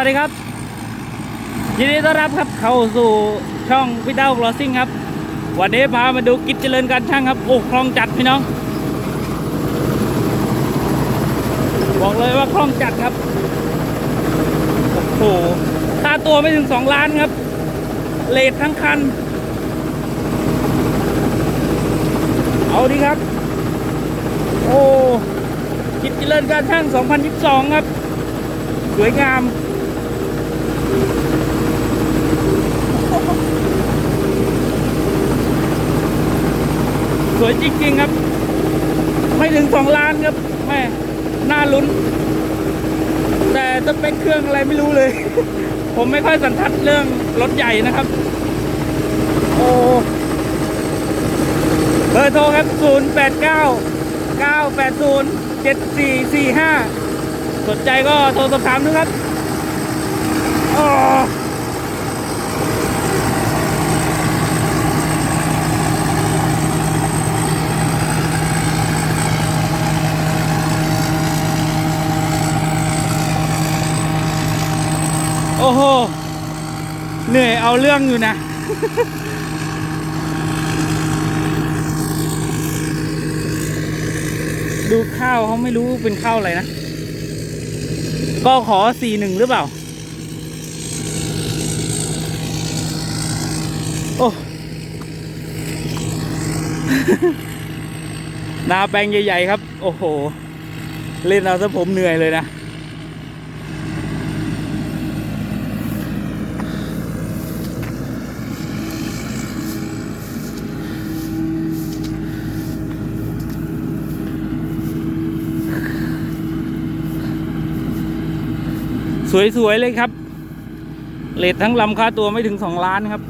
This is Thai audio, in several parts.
สวัสดีครับ ยินดีต้อนรับครับเข้าสู่ช่องพี่เต้ากลอซิ่งครับ วันนี้พามาดูกิจเจริญการช่างครับ โอ้คล่องจัดพี่น้อง บอกเลยว่าคล่องจัดครับ โอ้โหค่าตัวไม่ถึงสองล้านครับ เลททั้งคัน เอาดีครับ โอ้กิจเจริญการช่าง 2022 ครับ สวยงาม สวยจริงๆครับ ไม่ถึงสองล้านครับแม่น่าลุ้น แต่สเปคเครื่องอะไรไม่รู้เลย ผมไม่ค่อยสันทัดเรื่องรถใหญ่นะครับ โอ้เบอร์โทรครับ 0 8 9 9 8 0 7 4 4 5 สนใจก็โทรสอบถามดูครับโอ้โอ้โห เหนื่อยเอาเรื่องอยู่นะ ดูข้าวเขาไม่รู้เป็นข้าวอะไรนะ ก็ขอสี่หนึ่งหรือเปล่า โอ้ นาแปลงใหญ่ ๆ ครับ โอ้โห เล่นเอาซะผมเหนื่อยเลยนะ สวย ๆ เลยครับเลททั้งลำค่าตัวไม่ถึงสองล้านครับ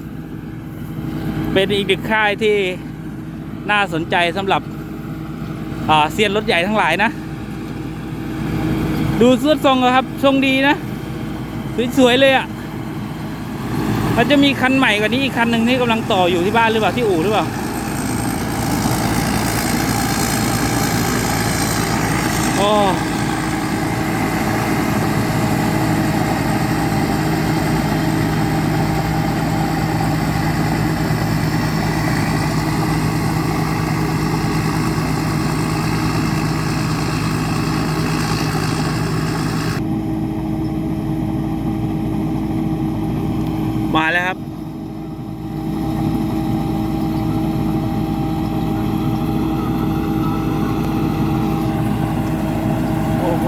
เป็นอีกหนึ่งค่ายที่น่าสนใจสำหรับเซียนรถใหญ่ทั้งหลายนะ ดูสุดทรงอะครับ ทรงดีนะ สวย ๆ เลยอะ่ะ มันจะมีคันใหม่กว่านี้อีกคันหนึ่งที่กำลังต่ออยู่ที่บ้านหรือเปล่าที่อู่หรือเปล่าโอ้ มาแล้วครับ โอ้โห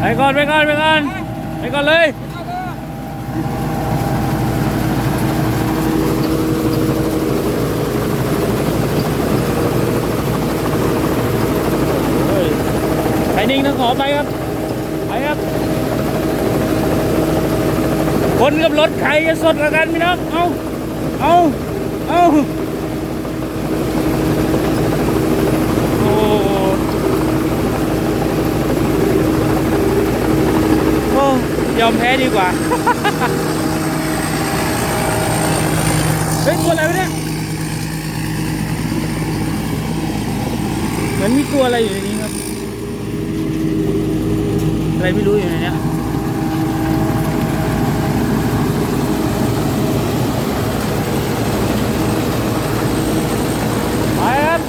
ไป ก่อน ไปก่อน ไปก่อน ไปก่อนเลยโอ้ยไปนิ่งต้องขอไปครับ ไปครับ คนกับรถใครจะสดกว่ากันพี่น้อง เอา เอา เอา โอ้โอ้ ยอมแพ้ดีกว่า เฮ้ยตัวอะไรวเนี่ย เหมือนมีตัวอะไรอยู่ในนี้ครับ อะไรไม่รู้อยู่ในเนี้ย ไปครับ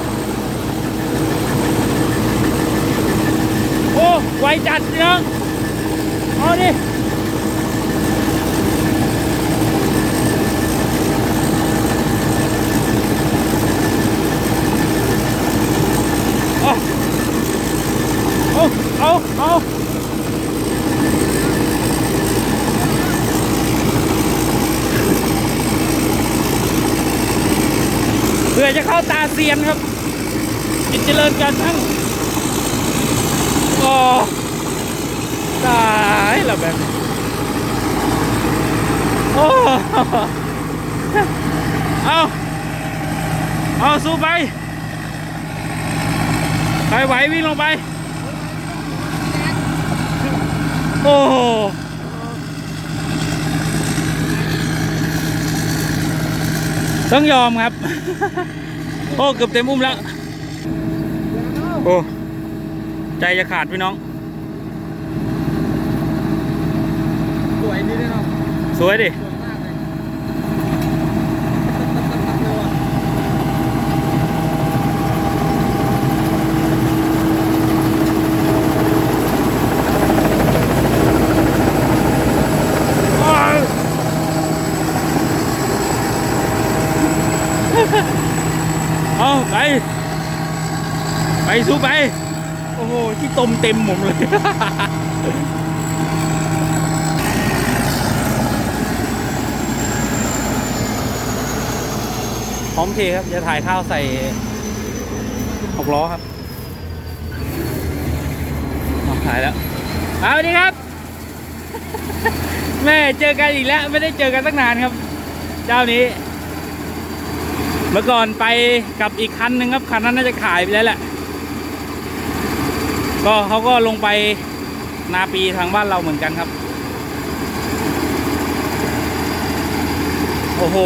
โอ้ ไวจัดพี่น้องเอาดิ เอาเอาเอาเอาเพื่อจะเข้าตาเซียนครับ กิจเจริญการทั้งโอ้ตายแล้วแบบโอ้เอาเอาสู้ไป ไปไหววิ่งลงไป โอ้ต้องยอมครับ โอ้เกือบเต็มอุ้มแล้ว โอ้ใจจะขาดพี่น้อง สวยดีด้วยเนาะสวยดิสวยมากเลยตับๆๆๆ เอาไป ไปสู้ไป โอ้โห ที่ตมเต็มหมดเลยพร้อมเทครับ จะถ่ายข้าวใส่หกล้อครับถ่ายแล้วเอาดีครับ แม่เจอกันอีกแล้ว ไม่ได้เจอกันตั้งนานครับ เจ้านี้ เมื่อก่อนไปกับอีกคันหนึ่งครับคันนั้นน่าจะขายไปแล้วแหละ ก็เขาก็ลงไปนาปีทางบ้านเราเหมือนกันครับ โอ้โห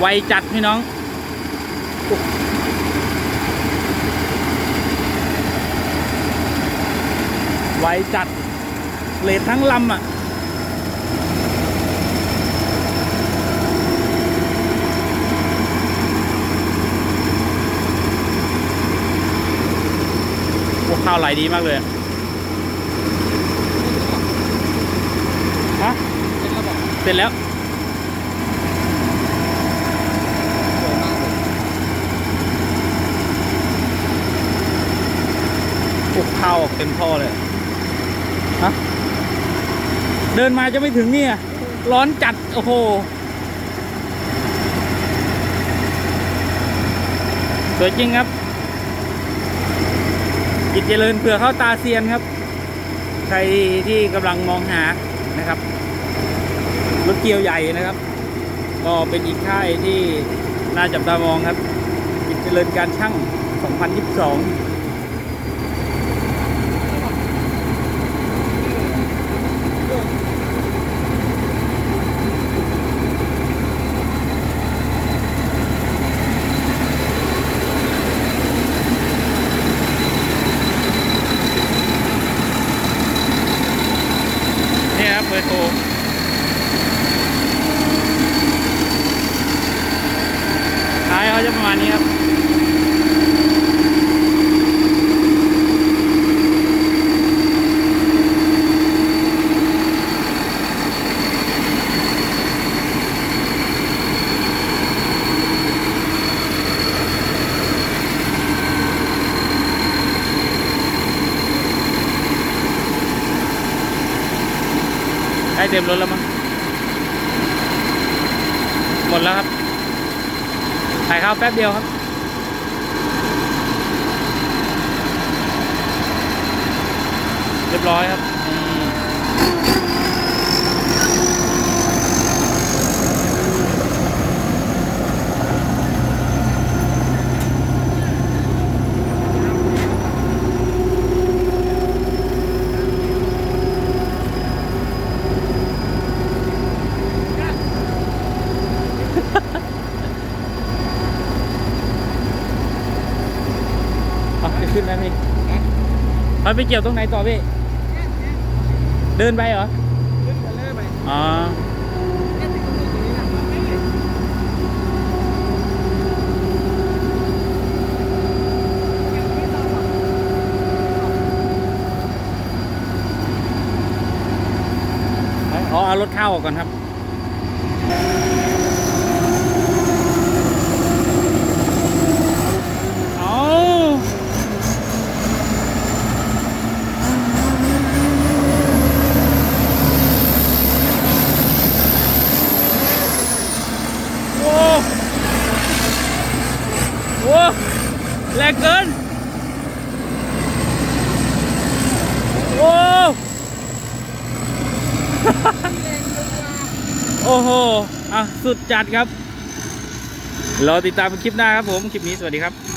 ไวจัดพี่น้อง ไวจัดเลททั้งลำอะ พวกข้าวไหลดีมากเลยฮะเสร็จแล้วสวยมากเลยพวกข้าวออกเต็มท่อเลยฮะเดินมาจะไม่ถึงเนี่ย ร้อนจัด โอ้โห สวยจริงครับ กิจเจริญเผื่อเข้าตาเซียนครับ ใครที่กำลังมองหานะครับรถเกียวใหญ่นะครับ ก็เป็นอีกค่ายที่น่าจับตามองครับกิจเจริญการช่าง 2022 นี่ครับเบอร์โทรท้ายเขาจะประมาณนี้ครับ เต็มรถแล้วมั้งหมดแล้วครับถ่ายข้าวแป๊บเดียวครับเรียบร้อยครับนี่เอาจะขึ้นไหมพี่ เอาไปเกี่ยวตรงไหนต่อพี่ เดินไปเหรอ ขึ้นไปเลยไปอ๋อเนี่ยติดตรงนี้นะอ๋อเอารถเข้าออกก่อนครับ เอาโอ้โห แรงเกิน โอ้ โอ้โห อะ สุดจัดครับ รอติดตามคลิปหน้าครับผม คลิปนี้สวัสดีครับ